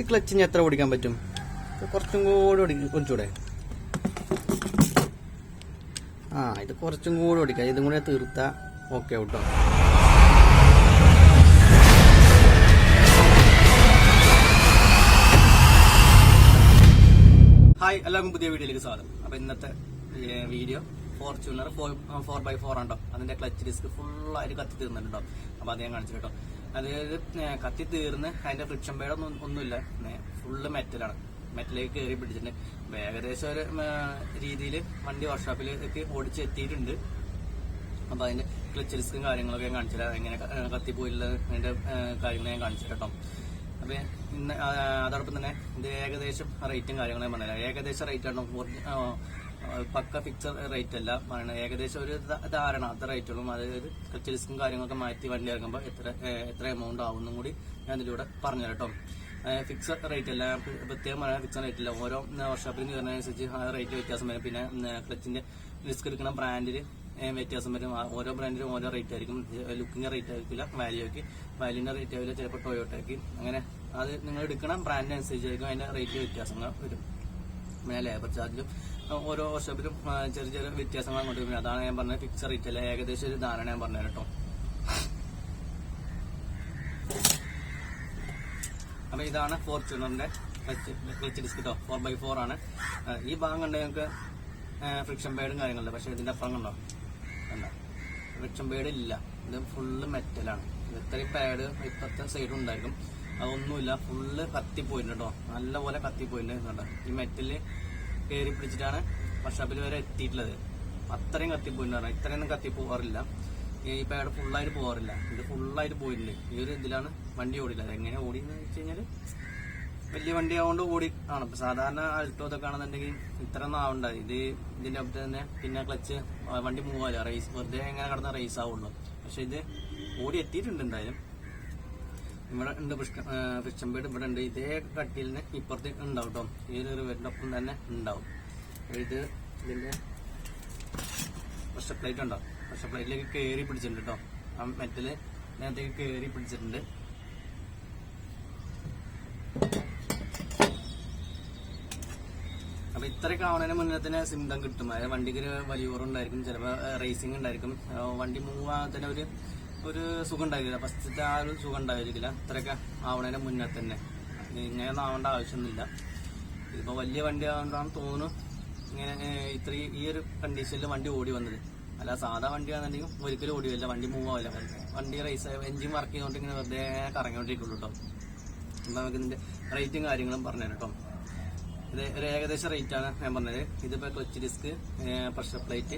ഈ ക്ലച്ചിന് എത്ര ഓടിക്കാൻ പറ്റും? കുറച്ചും കൂടി ഓടി ഓടിച്ചൂടെ ആ ഇത് കുറച്ചും കൂടി ഓടിക്കാം ഇതും കൂടെ തീർത്താ ഓക്കെ കേട്ടോ ഹായ് എല്ലാവർക്കും പുതിയ വീഡിയോയിലേക്ക് സ്വാഗതം. അപ്പൊ ഇന്നത്തെ video Fortuner four by four ഉണ്ടോ അതിന്റെ ക്ലച്ച് ഡിസ്ക് ഫുള്ളായിട്ട് കത്തി തീർന്നിട്ടുണ്ടോ അപ്പൊ അത് ഞാൻ കാണിച്ചു കേട്ടോ അതായത് കത്തി തീർന്ന് അതിന്റെ ഫ്രിക്ഷൻ പേഡ് ഒന്നും ഒന്നുമില്ല. ഫുള്ള് മെറ്റലാണ് മെറ്റലേക്ക് കയറി പിടിച്ചിട്ടുണ്ട്. ഏകദേശം ഒരു രീതിയിൽ വണ്ടി വർക്ക്ഷോപ്പിലേക്ക് ഓടിച്ച് എത്തിയിട്ടുണ്ട്. അപ്പൊ അതിന്റെ ക്ലച്ച് ഡിസ്കും കാര്യങ്ങളൊക്കെ ഞാൻ കാണിച്ചുതരാം എങ്ങനെ കത്തിപ്പോയില്ല അതിന്റെ കാര്യങ്ങൾ ഞാൻ കാണിച്ചു കേട്ടോ അപ്പൊ ഇന്ന് അതോടൊപ്പം തന്നെ ഇത് ഏകദേശം റേറ്റും കാര്യങ്ങളും പറഞ്ഞുതരാം. ഏകദേശം റേറ്റ് ആണ്. പക്ക ഫിക്സർ റേറ്റ് അല്ല. ഏകദേശം ഒരു ധാരണ. അത്ര റേറ്റുള്ളൂ അതായത് ഡിസ്കും കാര്യങ്ങളൊക്കെ മാറ്റി വണ്ടി ഇറങ്ങുമ്പോൾ എത്ര എത്ര എമൗണ്ട് ആവുന്നും കൂടി ഞാൻ ഇതിലൂടെ പറഞ്ഞു കേട്ടോ ഫിക്സർ റേറ്റ് അല്ല. പ്രത്യേകം പറയാൻ ഫിക്സർ റേറ്റ് അല്ല. ഓരോ വർഷോപ്പിൽ ആ റേറ്റ് വ്യത്യാസം വരും. പിന്നെ ക്ലച്ചിന്റെ ഡിസ്ക് എടുക്കുന്ന ബ്രാൻഡിൽ വ്യത്യാസം വരും. ഓരോ ബ്രാൻഡിലും ഓരോ റേറ്റ് ആയിരിക്കും. ലുക്കിന്റെ റേറ്റ് ആയിരിക്കില്ല. വാല്യൂക്ക് വാല്യൂന്റെ റേറ്റ് ആവില്ല ചിലപ്പോൾ ടൊയോട്ടയ്ക്ക് അങ്ങനെ അത് നിങ്ങൾ എടുക്കണം ബ്രാൻഡിനനുസരിച്ചായിരിക്കും അതിന്റെ റേറ്റ് വ്യത്യാസങ്ങൾ വരും. പിന്നെ ലേബർ ചാർജിലും ഓരോ വർഷത്തിലും ചെറിയ ചെറിയ വ്യത്യാസങ്ങൾ അങ്ങോട്ട് വരും അതാണ് ഞാൻ പറഞ്ഞത് ഫിക്സ് റേറ്റ് അല്ലെ? ഏകദേശം ഒരു ധാരണ ഞാൻ പറഞ്ഞത് കേട്ടോ. അപ്പൊ ഇതാണ് ഫോർച്യൂണറിന്റെ ക്ലച്ച് ഡിസ്ക് കേട്ടോ ഫോർ ബൈ ഫോർ ആണ്. ഈ ഭാഗം കണ്ട ഞങ്ങൾക്ക് ഫ്രിക്ഷൻ പേഡും കാര്യങ്ങളുണ്ട്. പക്ഷെ ഇതിന്റെ അപ്പുറം കണ്ട? ഫ്രിക്ഷൻ പേഡ് ഇല്ല. ഇത് ഫുള്ള് മെറ്റലാണ് ഇത്രയും പാഡ് ഇപ്പത്തെ സൈഡും ഉണ്ടായിരിക്കും. അതൊന്നുമില്ല. ഫുള്ള് കത്തിപ്പോയിട്ടുണ്ട് കേട്ടോ നല്ലപോലെ കത്തിപ്പോയിട്ടുണ്ട് ഈ മെറ്റൽ കയറി പിടിച്ചിട്ടാണ് വർഷാപ്പിൽ വരെ എത്തിയിട്ടുള്ളത്. അത്രയും കത്തിപ്പോയിട്ടുണ്ട് ഇത്രയൊന്നും കത്തി പോകാറില്ല ഈ പാഡ് ഫുള്ളായിട്ട് പോകാറില്ല ഇത് ഫുള്ളായിട്ട് പോയിട്ടുണ്ട്. ഈ ഒരു ഇതിലാണ് വണ്ടി ഓടില്ല എങ്ങനെ ഓടിയെന്ന് വെച്ച് കഴിഞ്ഞാൽ വലിയ വണ്ടി ആവുകൊണ്ട് ഓടി ആണ്. ഇപ്പൊ സാധാരണ അൾട്ടോ ഇതൊക്കെ ആണെന്നുണ്ടെങ്കിൽ ഇത്ര ഒന്നും ആവണ്ട. ഇത് ഇതിന്റെ ഒപ്പം തന്നെ പിന്നെ ക്ലച്ച് വണ്ടി മൂവ് ആവില്ല. റേസ് വെറുതെ എങ്ങനെ കടന്ന റേസ് ആവുള്ളൂ. പക്ഷെ ഇത് ഓടി എത്തിയിട്ടുണ്ട് എന്തായാലും. ഇവിടെ ഉണ്ട് ഫിക്ഷൻ ബേഡ് ഇവിടെ ഉണ്ട്. ഇതേ കട്ടിലിന് ഇപ്പുറത്ത് ഉണ്ടാവും കേട്ടോ ഈ ഒരു ഒപ്പം തന്നെ ഉണ്ടാവും. ഇത് ഇതിന്റെ പ്രഷർ പ്ലേറ്റ് ഉണ്ടോ? പ്രഷർ പ്ലേറ്റിലേക്ക് കയറി പിടിച്ചിട്ടുണ്ട് കേട്ടോ ആ മെറ്റൽ ഇതിനകത്തേക്ക് കയറി പിടിച്ചിട്ടുണ്ട്. അപ്പൊ ഇത്രയൊക്കെ ആവണതിന് മുന്നേ തന്നെ സിംറ്റം കിട്ടും. അതായത് വണ്ടിക്ക് ഒരു വലിയ ഉണ്ടായിരിക്കും ചിലപ്പോൾ റേസിംഗ് ഉണ്ടായിരിക്കും. വണ്ടി മൂവ് ആകാൻ ഒരു ഒരു സുഖം ഉണ്ടായിരിക്കില്ല ഫസ്റ്റത്തെ ആ ഒരു സുഖം ഉണ്ടായിരിക്കില്ല ഇത്രയൊക്കെ ആവണേനെ മുന്നേ തന്നെ. ഇങ്ങനെയൊന്നും ആവേണ്ട ആവശ്യമൊന്നുമില്ല. ഇതിപ്പോൾ വലിയ വണ്ടി ആവുകൊണ്ടാണ് തോന്നുന്നു. ഇങ്ങനെ ഇത്രയും ഇത്ര ഈ- ഒരു കണ്ടീഷനിൽ വണ്ടി ഓടി വന്നത്. അല്ല സാധാ വണ്ടി ആണെന്നുണ്ടെങ്കിൽ ഒരിക്കലും ഓടി വരില്ല വണ്ടി മൂവ് ആവില്ല. വണ്ടി റേസ് എഞ്ചിൻ വർക്ക് ചെയ്തുകൊണ്ട് ഇങ്ങനെ വെറുതെ കറങ്ങിക്കൊണ്ടിരിക്കുള്ളൂ കേട്ടോ നമുക്ക് ഇതിന്റെ റേറ്റും കാര്യങ്ങളും പറഞ്ഞു കേട്ടോ ഇത് ഒരു ഏകദേശ റേറ്റ് ആണ് ഞാൻ പറഞ്ഞത്. ഇതിപ്പോ clutch disc pressure plate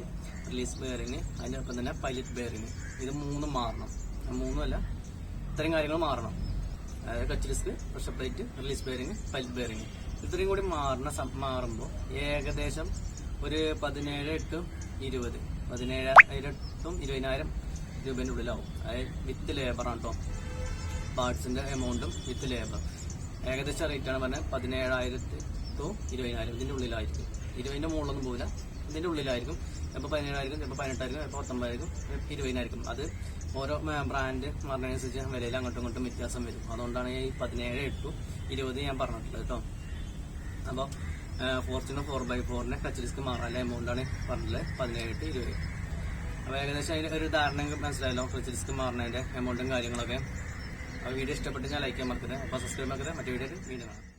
release bearing അതിനൊപ്പം തന്നെ പൈലറ്റ് ബെയറിങ് ഇത് മൂന്നും മാറണം. മൂന്നുമല്ല ഇത്രയും കാര്യങ്ങൾ മാറണം. അതായത് clutch disc pressure plate release bearing pilot bearing ഇത്രയും കൂടി സം- മാറുമ്പോൾ ഏകദേശം ഒരു പതിനേഴ് എട്ടും ഇരുപത്. പതിനേഴായിരം എട്ടും ഇരുപതിനായിരം രൂപേന്റെ ഉള്ളിലാവും. അതായത് വിത്ത് ലേബറാണ് കേട്ടോ പാർട്സിന്റെ എമൗണ്ടും വിത്ത് ലേബർ ഏകദേശം റേറ്റ് ആണ് പറഞ്ഞത് പതിനേഴായിരത്തി ടു ഇരുപതിനായിരം ഇതിന്റെ ഉള്ളിലായിരിക്കും. ഇരുപതിന്റെ മുകളിലൊന്നും പോകില്ല ഇതിന്റെ ഉള്ളിലായിരിക്കും. ചിലപ്പോൾ പതിനേഴായിരിക്കും ചിലപ്പോൾ പതിനെട്ടായിരിക്കും ചിലപ്പോൾ പത്തൊമ്പതായിരിക്കും ഇരുപതിനായിരിക്കും. അത് ഓരോ ബ്രാൻഡ് പറഞ്ഞതനുസരിച്ച് വിലയിൽ അങ്ങോട്ടും ഇങ്ങോട്ടും വ്യത്യാസം വരും. അതുകൊണ്ടാണ് ഈ പതിനേഴ് എട്ടു ഇരുപത് ഞാൻ പറഞ്ഞിട്ടുള്ളത് കേട്ടോ. അപ്പോൾ ഫോർച്യൂണർ ഫോർ ബൈ ഫോറിന്റെ ടച്ച് ഡിസ്ക് മാറാനുള്ള എമൗണ്ടാണ് പറഞ്ഞിട്ടുള്ളത്. പതിനേഴ് ടു ഇരുപത്. അപ്പോൾ ഏകദേശം അതിന് ഒരു ധാരണ മനസ്സിലായല്ലോ. ടച്ച് ഡിസ്ക് മാറുന്നതിന്റെ എമൗണ്ടും കാര്യങ്ങളൊക്കെ. അപ്പോൾ വീഡിയോ ഇഷ്ടപ്പെട്ട് ഞാൻ ലൈക്ക് ചെയ്യാൻ മറക്കരുത്. അപ്പോൾ സബ്സ്ക്രൈബ് മറക്കരുത്. മറ്റു വീഡിയോ വീഡിയോ കാണാം.